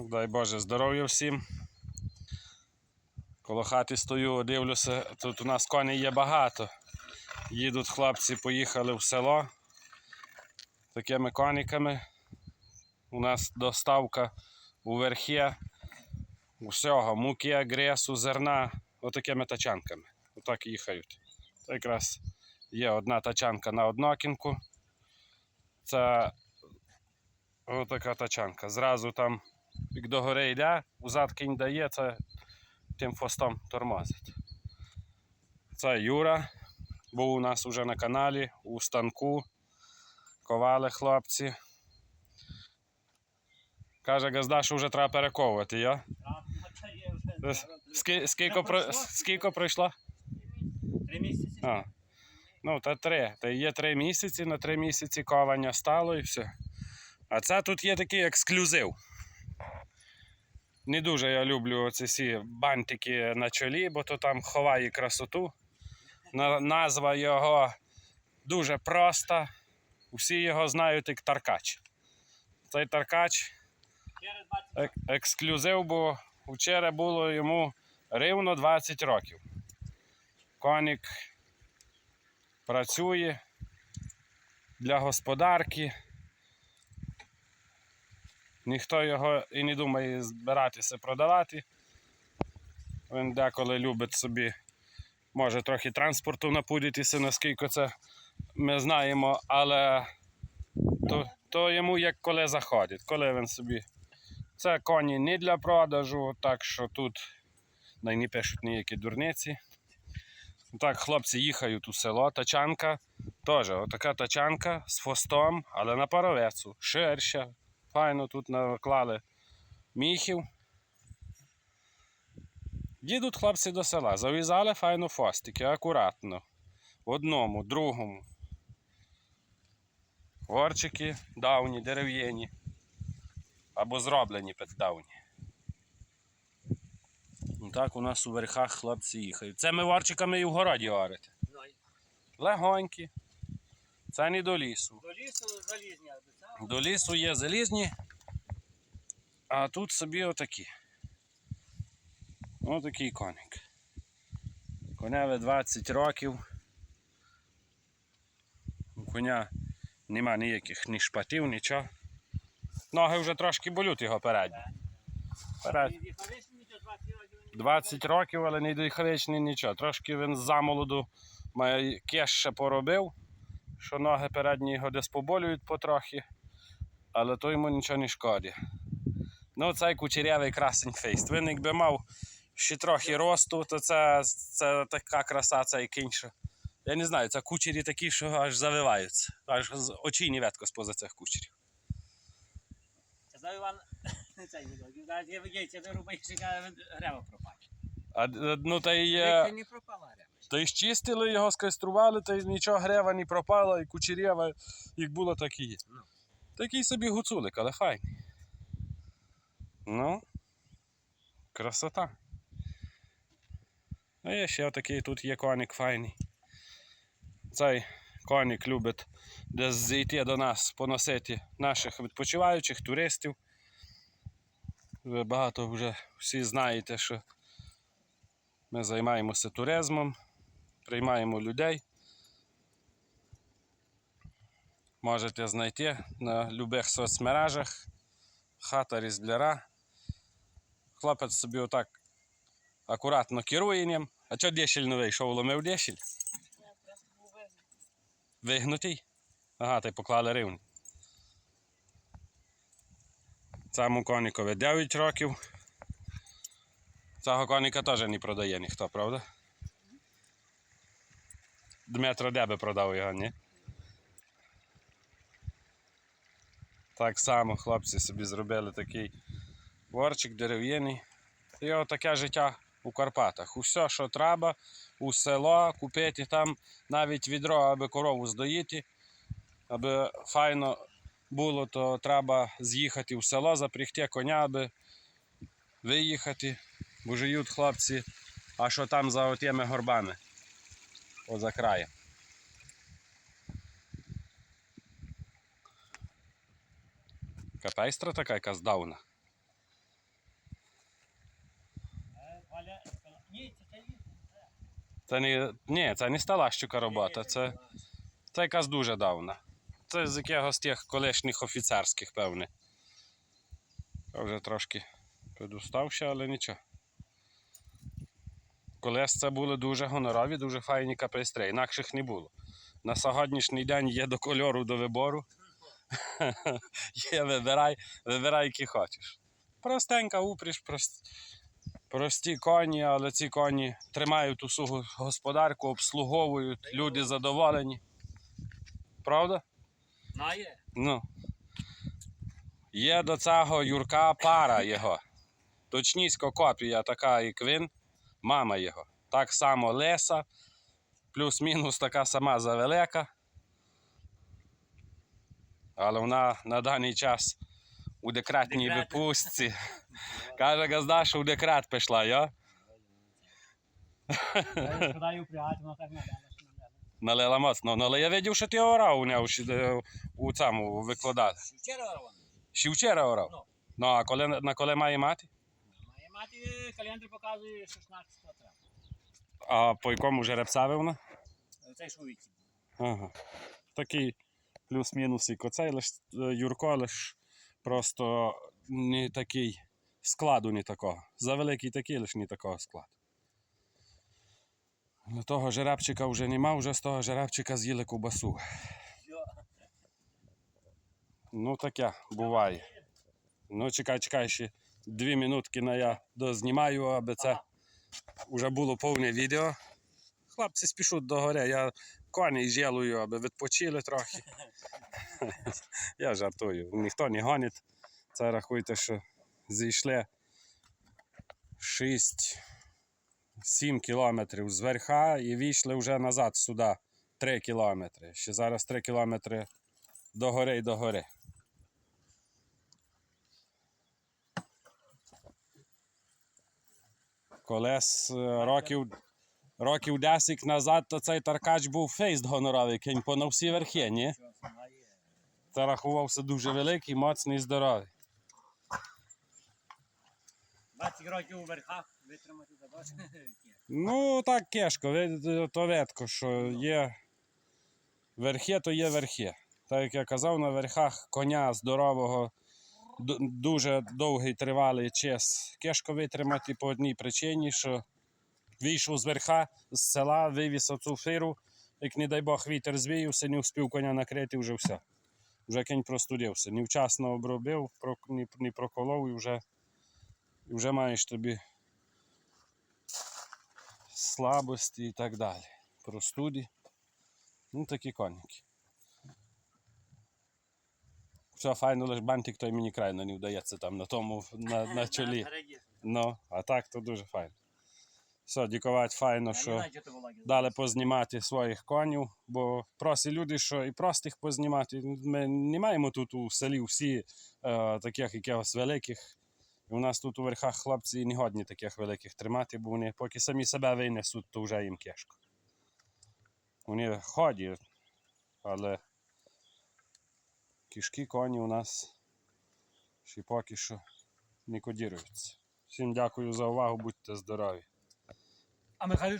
Дай Боже здоров'я всім. Коло хати стою, дивлюся, тут у нас коней є багато. Їдуть хлопці, поїхали в село такими кониками. У нас доставка у верхе усього, муки, гресу, зерна, отакими тачанками. Отак їхають. Це якраз є одна тачанка на однокінку. Це отака тачанка. Зразу там, як до гори йде, узад кінь дає, це тим фостом тормозить. Це Юра. Був у нас уже на каналі, у станку. Ковали хлопці. Каже, газда, що вже треба перековувати, я? Скільки, скільки пройшло? Три місяці. А. Ну, та три. Та є три місяці, на три місяці ковання стало і все. А це тут є такий ексклюзив. Не дуже я люблю оці всі бантики на чолі, бо то там ховає красоту. Назва його дуже проста. Усі його знають як Таркач. Цей Таркач ек- ексклюзив, бо вчора було йому рівно 20 років. Конік працює для господарки. Ніхто його і не думає збиратися продавати. Він деколи любить собі, може трохи транспорту напудитися, наскільки це ми знаємо, але то, то йому як коли заходить, коли він собі це коні не для продажу, так що тут не пишуть ніякі дурниці. Так, хлопці їхають у село, тачанка. Теж отака тачанка з фостом, але на паровецю. Ширша. Файно тут наклали міхів. Їдуть хлопці до села, зав'язали файно фостики, акуратно. Одному, другому. Горчики давні, дерев'яні або зроблені під давні. Ну, Так у нас у верхах хлопці їхають. Це ми варчиками і в городі варити. Ну, Легонькі. Це не до лісу. До лісу залізні обіцяв. До лісу є залізні, а тут собі отакі. Отакий коник. Коневе 20 років. У коня нема ніяких ні шпатів, нічого. Ноги вже трошки болють його передні. Перед... І дихавичні до 20 років. але не дихавичний нічого. Трошки він замолоду кеш ще поробив, що ноги передні його десь поболюють потрохи, але то йому нічого не шкодить. Ну, цей кучерявий красень фейст. Він якби мав ще трохи росту, то це, це така краса, кінь, що. Я не знаю, це кучері такі, що аж завиваються. Аж з очей не ветко споза цих кучерів. Пропала. А ну та й. Це е, не пропала. Та й щистили його, скастрували, та й нічого грева не пропало, і кучерєва, як було, так і є. Ну. Такий собі гуцулик, але файний. Ну, красота. А є ще такий тут є коник файний. Цей коник любить десь зайти до нас, поносити наших відпочиваючих, туристів. Ви багато вже всі знаєте, що ми займаємося туризмом приймаємо людей. Можете знайти на любих соцмережах. Хата різбляра. Хлопець собі отак акуратно керує ним. А чого дешіль не вийшов? Ломив дешіль? Вигнутий? Ага, та й поклали рівні. Цьому коникові 9 років. Цього коника теж не продає ніхто, правда? Дмитро Деби продав його, ні? Так само хлопці собі зробили такий ворчик дерев'яний. І отаке життя у Карпатах. Усе, що треба, у село купити там навіть відро, аби корову здоїти, аби файно було, то треба з'їхати в село, запрягти коня, аби виїхати, бо живуть хлопці, а що там за отими горбами. Поза краєм. Капейстра така якась давна. Це не ні, це не Сталащука робота, це це якась дуже давна. Це з якогось тих колишніх офіцерських, певне. Я вже трошки підустався, але нічого. Колись це були дуже гонорові, дуже файні капейстри, інакших не було. На сьогоднішній день є до кольору, до вибору. Є, вибирай, вибирай, які хочеш. Простенька упріж, прост... прості коні, але ці коні тримають усю го- господарку, обслуговують, люди задоволені. Правда? Знає? Ну. Є до цього Юрка пара його. Точнісько копія така, як він, мама його. Так само Леса, плюс-мінус така сама завелика. Але вона на даний час у декретній Декрет. випустці. Каже газда, що у декрет пішла, я? Налила моцно. Ну, але я видів, що ти орав у нього ще, е, у цьому викладати. Вчора орван. Ще вчора орав. Ну. Ну, а коли, на коли має мати? Моя мати календар показує 16 треба. А по якому жеребця вона? Цей що у віці. Ага. Такий плюс-мінус як оцей, лиш е, Юрко, лиш просто не такий складу не такого. Завеликий такий, лиш не такого складу. Але того жеребчика вже нема, вже з того жеребчика з'їли ковбасу. Ну таке буває. Ну, чекай, чекай ще дві минутки на я дознімаю, аби це вже було повне відео. Хлопці спішуть до гори, я коней жєлую, аби відпочили трохи. я жартую, ніхто не гонить. Це рахуйте, що зійшли 6-7 кілометрів з верха і вийшли вже назад сюди 3 кілометри. Ще зараз 3 кілометри до гори і до гори. Колес е, років, років 10 назад, то цей таркач був фейст гоноровий, кінь по на всі верхи, ні? Це рахувався дуже великий, моцний, здоровий. 20 років у верхах витримати забачити. Ну, так кешко, то ветко, що є верхи, то є верхи. Так як я казав, на верхах коня здорового, дуже довгий тривалий час. Кешко витримати по одній причині, що вийшов з верха, з села, вивіз оцю фиру, як не дай Бог вітер звіявся, не встиг коня накрити, вже все. Вже кінь простудився. Невчасно обробив, не проколов і вже, і вже маєш тобі слабості і так далі. Простуді. Ну, такі коніки. Все файно, лише бантик той мені крайно не вдається там на тому, на, на чолі. Ну, а так то дуже файно. Все, дякувати файно, що дали познімати своїх конів, бо просять люди, що і простих познімати. Ми не маємо тут у селі всі е, таких якихось великих. І у нас тут у верхах хлопці не годні таких великих тримати, бо вони поки самі себе винесуть, то вже їм кешко. Вони ходять, але кішки коні у нас ще поки що не кодіруються. Всім дякую за увагу, будьте здорові. А Михайло